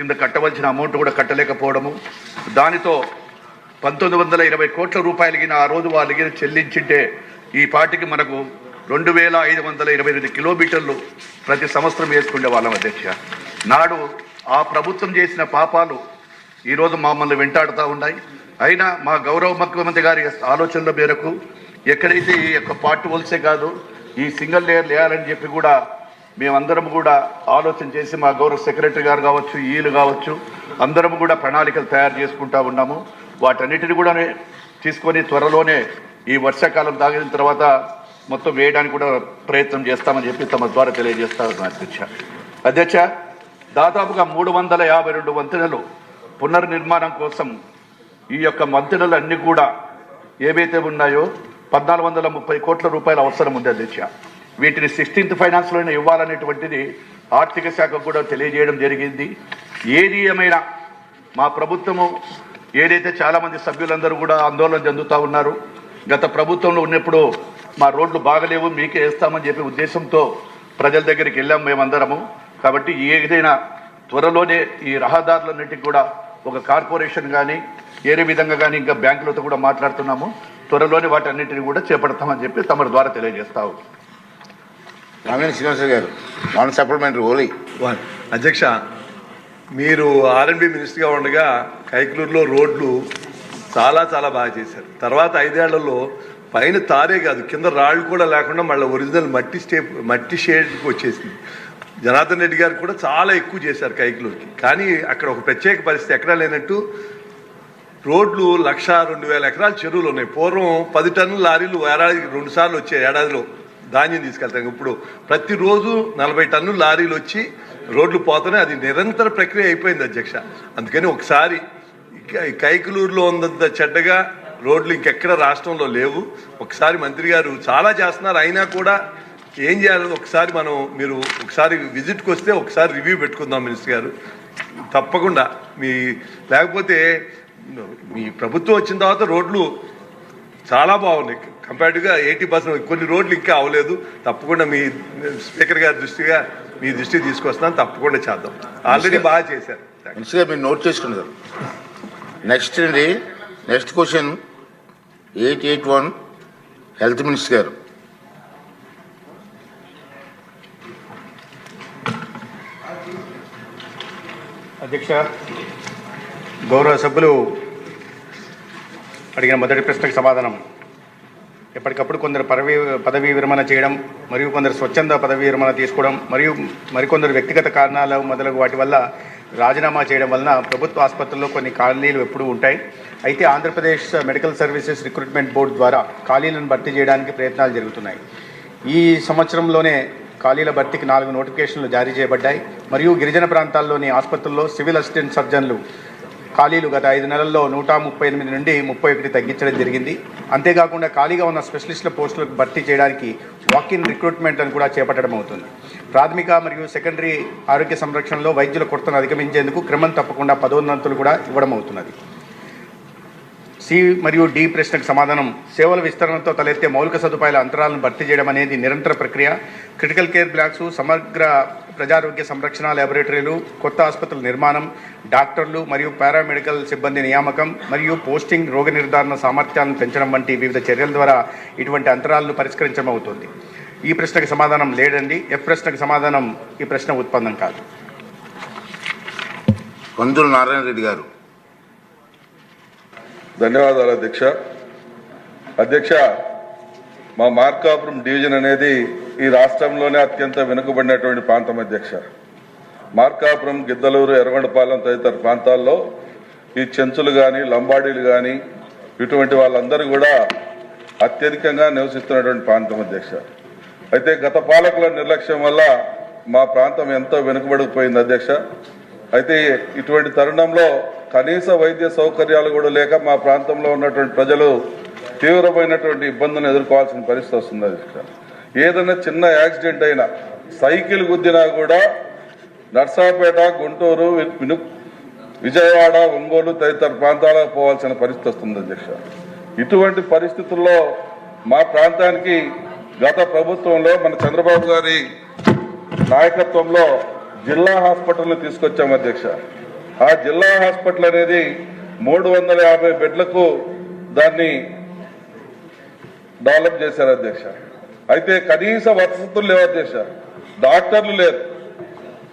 కింద కట్టవలసిన అమౌంట్ కూడా కట్టలేకపోవడము. దానితో పంతొమ్మిది వందల ఇరవై కోట్ల రూపాయలకి ఆ రోజు వాళ్ళకి చెల్లించింటే ఈ పార్టీకి మనకు రెండు వేల ఐదు వందల ఇరవై ఎనిమిది కిలోమీటర్లు ప్రతి సంవత్సరం వేసుకునే వాళ్ళం అధ్యక్ష. నాడు ఆ ప్రభుత్వం చేసిన పాపాలు ఈరోజు మమ్మల్ని వెంటాడుతూ ఉన్నాయి. అయినా మా గౌరవ ముఖ్యమంత్రి గారి ఆలోచనల మేరకు ఎక్కడైతే ఈ యొక్క పార్ట్ హోల్సే కాదు ఈ సింగిల్ లేయర్ లేయాలని చెప్పి కూడా మేమందరం కూడా ఆలోచన చేసి మా గౌరవ సెక్రటరీ గారు కావచ్చు ఈలు కావచ్చు అందరం కూడా ప్రణాళికలు తయారు చేసుకుంటా ఉన్నాము. వాటన్నిటిని కూడా తీసుకొని త్వరలోనే ఈ వర్షాకాలం తాగిన తర్వాత మొత్తం వేయడానికి కూడా ప్రయత్నం చేస్తామని చెప్పి తమ ద్వారా తెలియజేస్తారు అధ్యక్ష. అధ్యక్ష దాదాపుగా మూడు వందల యాభై రెండు వంతెనలు పునర్నిర్మాణం కోసం ఈ యొక్క వంతెనలు అన్నీ కూడా ఏవైతే ఉన్నాయో పద్నాలుగు వందల ముప్పై కోట్ల రూపాయల అవసరం ఉంది అధ్యక్ష. వీటిని సిక్స్టీన్త్ ఫైనాన్స్లోనే ఇవ్వాలనేటువంటిది ఆర్థిక శాఖ కూడా తెలియజేయడం జరిగింది. ఏది ఏమైనా మా ప్రభుత్వము ఏదైతే చాలామంది సభ్యులందరూ కూడా ఆందోళన చెందుతూ ఉన్నారు గత ప్రభుత్వంలో ఉన్నప్పుడు మా రోడ్లు బాగలేవు మీకే వేస్తామని చెప్పే ఉద్దేశంతో ప్రజల దగ్గరికి వెళ్ళాం మేమందరము. కాబట్టి ఏదైనా త్వరలోనే ఈ రహదారులన్నింటికి కూడా ఒక కార్పొరేషన్ కానీ ఏరే విధంగా కానీ ఇంకా బ్యాంకులతో కూడా మాట్లాడుతున్నాము. త్వరలోనే వాటన్నిటిని కూడా చేపడతామని చెప్పి తమ ద్వారా తెలియజేస్తాము రామినేని శ్రీనివాస గారు. వన్ సప్లిమెంటరీ ఓలీ వన్. అధ్యక్ష మీరు ఆర్ఎండ్బి మినిస్టర్గా ఉండగా కైకలూరులో రోడ్లు చాలా చాలా బాగా చేశారు. తర్వాత ఐదేళ్ళలో పైన తారే కాదు కింద రాళ్ళు కూడా లేకుండా మళ్ళీ ఒరిజినల్ మట్టి స్టేప్ మట్టి షేడ్కి వచ్చేసింది. జనార్దన్ రెడ్డి గారు కూడా చాలా ఎక్కువ చేశారు కైకులూరుకి. కానీ అక్కడ ఒక ప్రత్యేక పరిస్థితి ఎక్కడా లేనట్టు రోడ్లు లక్ష రెండు వేల ఎకరాల చెరువులు ఉన్నాయి. పూర్వం పది టన్నుల లారీలు ఏడాదికి రెండు సార్లు వచ్చే ఏడాదిలో. ధాన్యం తీసుకెళ్తాం ఇప్పుడు ప్రతిరోజు నలభై టన్నులు లారీలు వచ్చి రోడ్లు పోతున్నాయి అది నిరంతర ప్రక్రియ అయిపోయింది అధ్యక్ష. అందుకని ఒకసారి కైకలూరులో ఉన్నంత చెడ్డగా రోడ్లు ఇంకెక్కడ రాష్ట్రంలో లేవు. ఒకసారి మంత్రి గారు చాలా చేస్తున్నారు. అయినా కూడా ఏం చేయాలో ఒకసారి మనం మీరు ఒకసారి విజిట్కి వస్తే ఒకసారి రివ్యూ పెట్టుకుందాం మినిస్టర్ గారు. తప్పకుండా మీ లేకపోతే మీ ప్రభుత్వం వచ్చిన తర్వాత రోడ్లు చాలా బాగున్నాయి కంపేర్డ్గా ఎయిటీ పర్సెంట్ కొన్ని రోడ్లు ఇంకా అవ్వలేదు. తప్పకుండా మీ స్పీకర్ గారి దృష్టిగా మీ దృష్టికి తీసుకొస్తున్నాను. తప్పకుండా చేద్దాం. ఆల్రెడీ బాగా చేశారు. గారు మీరు నోట్ చేసుకున్నారు నెక్స్ట్ అండి. Next question eight eight one health minister గారు. అధ్యక్ష. గౌరవ సభ్యులు అడిగిన మొదటి ప్రశ్నకు సమాధానం. ఎప్పటికప్పుడు కొందరు పదవి పదవీ విరమణ చేయడం మరియు కొందరు స్వచ్ఛంద పదవీ విరమణ తీసుకోవడం మరియు మరికొందరు వ్యక్తిగత కారణాలు మొదలగు వాటి వల్ల రాజీనామా చేయడం వలన ప్రభుత్వ ఆసుపత్రుల్లో కొన్ని ఖాళీలు ఎప్పుడూ ఉంటాయి. అయితే Andhra Pradesh medical services recruitment board ద్వారా ఖాళీలను భర్తీ చేయడానికి ప్రయత్నాలు జరుగుతున్నాయి. ఈ సంవత్సరంలోనే ఖాళీల భర్తీకి నాలుగు నోటిఫికేషన్లు జారీ చేయబడ్డాయి. మరియు గిరిజన ప్రాంతాల్లోని ఆసుపత్రుల్లో సివిల్ అసిస్టెంట్ సర్జన్లు ఖాళీలు గత ఐదు నెలల్లో నూట ముప్పై ఎనిమిది నుండి ముప్పై ఒకటి తగ్గించడం జరిగింది. అంతేకాకుండా ఖాళీగా ఉన్న స్పెషలిస్టుల పోస్టులకు భర్తీ చేయడానికి వాకిన్ రిక్రూట్మెంట్ అని కూడా చేపట్టడం అవుతుంది. ప్రాథమిక మరియు సెకండరీ ఆరోగ్య సంరక్షణలో వైద్యుల కొరతను అధిగమించేందుకు క్రమం తప్పకుండా పదోన్నతులు కూడా ఇవ్వడం అవుతున్నది. సి మరియు డి ప్రశ్నకు సమాధానం. సేవల విస్తరణతో తలెత్తే మౌలిక సదుపాయాల అంతరాలను భర్తీ చేయడం అనేది నిరంతర ప్రక్రియ. క్రిటికల్ కేర్ బ్లాక్స్ సమగ్ర ప్రజారోగ్య సంరక్షణ ల్యాబొరేటరీలు కొత్త ఆసుపత్రుల నిర్మాణం డాక్టర్లు మరియు పారామెడికల్ సిబ్బంది నియామకం మరియు పోస్టింగ్ రోగ నిర్ధారణ సామర్థ్యాలను పెంచడం వంటి వివిధ చర్యల ద్వారా ఇటువంటి అంతరాలను పరిష్కరించడం అవుతుంది. ఈ ప్రశ్నకు సమాధానం లేదండి. ఎఫ్ ప్రశ్నకు సమాధానం ఈ ప్రశ్న ఉత్పన్నం కాదు. కందుల నారాయణ రెడ్డి గారు. ధన్యవాదాలు అధ్యక్ష. అధ్యక్ష మా మార్కాపురం డివిజన్ అనేది ఈ రాష్ట్రంలోనే అత్యంత వెనుకబడినటువంటి ప్రాంతం అధ్యక్ష. మార్కాపురం గిద్దలూరు ఎర్రగొండపాలెం తదితర ప్రాంతాల్లో ఈ చెంచులు కానీ లంబాడీలు కానీ ఇటువంటి వాళ్ళందరూ కూడా అత్యధికంగా నివసిస్తున్నటువంటి ప్రాంతం అధ్యక్ష. అయితే గత పాలకుల నిర్లక్ష్యం వల్ల మా ప్రాంతం ఎంతో వెనుకబడిపోయింది అధ్యక్ష. అయితే ఇటువంటి తరుణంలో కనీస వైద్య సౌకర్యాలు కూడా లేక మా ప్రాంతంలో ఉన్నటువంటి ప్రజలు తీవ్రమైనటువంటి ఇబ్బందులను ఎదుర్కోవాల్సిన పరిస్థితి వస్తుంది అధ్యక్ష ఏదైనా చిన్న యాక్సిడెంట్ అయినా సైకిల్ గుద్దినా కూడా నర్సాపేట గుంటూరు విను విజయవాడ ఒంగోలు తదితర ప్రాంతాలకు పోవాల్సిన పరిస్థితి వస్తుంది అధ్యక్ష. ఇటువంటి పరిస్థితుల్లో మా ప్రాంతానికి గత ప్రభుత్వంలో మన చంద్రబాబు గారి నాయకత్వంలో జిల్లా హాస్పిటల్ని తీసుకొచ్చాము అధ్యక్ష. ఆ జిల్లా హాస్పిటల్ అనేది మూడు వందల యాభై బెడ్లకు దాన్ని డెవలప్ చేశారు అధ్యక్ష. అయితే కనీస వసతులు లేవు అధ్యక్ష. డాక్టర్లు లేరు.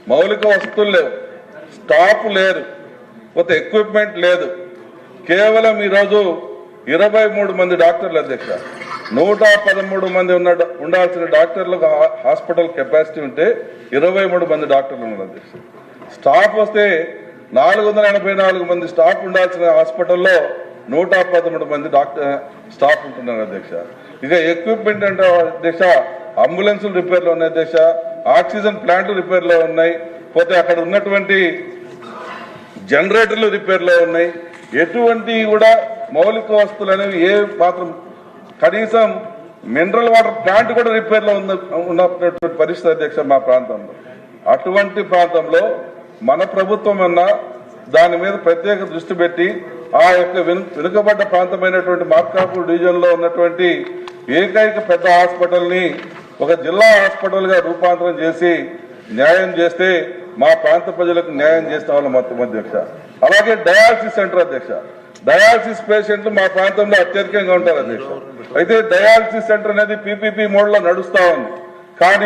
మౌలిక వసతులు లేవు. స్టాఫ్ లేరు. కొత్త ఎక్విప్మెంట్ లేదు. కేవలం ఈరోజు ఇరవై మూడు మంది డాక్టర్లు అధ్యక్ష. నూట పదమూడు మంది ఉన్న ఉండాల్సిన డాక్టర్లకు హా- హాస్పిటల్ కెపాసిటీ ఉంటే ఇరవై మూడు మంది డాక్టర్లు ఉన్నారు అధ్యక్ష. స్టాఫ్ వస్తే నాలుగు వందల ఎనభై నాలుగు మంది స్టాఫ్ ఉండాల్సిన హాస్పిటల్లో నూట పదమూడు మంది డాక్టర్ స్టాఫ్ ఉంటున్నారు అధ్యక్ష. ఇక ఎక్విప్మెంట్ అంటే అధ్యక్ష అంబులెన్సులు రిపేర్లో ఉన్నాయి అధ్యక్ష ఆక్సిజన్ ప్లాంట్లు రిపేర్లో ఉన్నాయి పోతే అక్కడ ఉన్నటువంటి జనరేటర్లు రిపేర్లో ఉన్నాయి. ఎటువంటి కూడా మౌలిక వస్తువులు అనేవి ఏ మాత్రం కనీసం మినరల్ వాటర్ ప్లాంట్ కూడా రిపేర్లో ఉన్న ఉన్నటువంటి పరిస్థితి అధ్యక్ష మా ప్రాంతంలో. అటువంటి ప్రాంతంలో మన ప్రభుత్వం అన్న దాని మీద ప్రత్యేక దృష్టి పెట్టి ఆ యొక్క వెనుకబడ్డ ప్రాంతమైనటువంటి మార్కాపూర్ డివిజన్లో ఉన్నటువంటి ఏకైక పెద్ద హాస్పిటల్ని ఒక జిల్లా హాస్పిటల్గా రూపాంతరం చేసి న్యాయం చేస్తే మా ప్రాంత ప్రజలకు న్యాయం చేసిన వాళ్ళ మొత్తం అధ్యక్ష. అలాగే డయాలసిస్ సెంటర్ అధ్యక్ష. డయాలసిస్ పేషెంట్లు మా ప్రాంతంలో అత్యధికంగా ఉంటారు అధ్యక్ష. అయితే డయాలసిస్ సెంటర్ అనేది పీపీపీ మోడ్లో నడుస్తా ఉంది. కానీ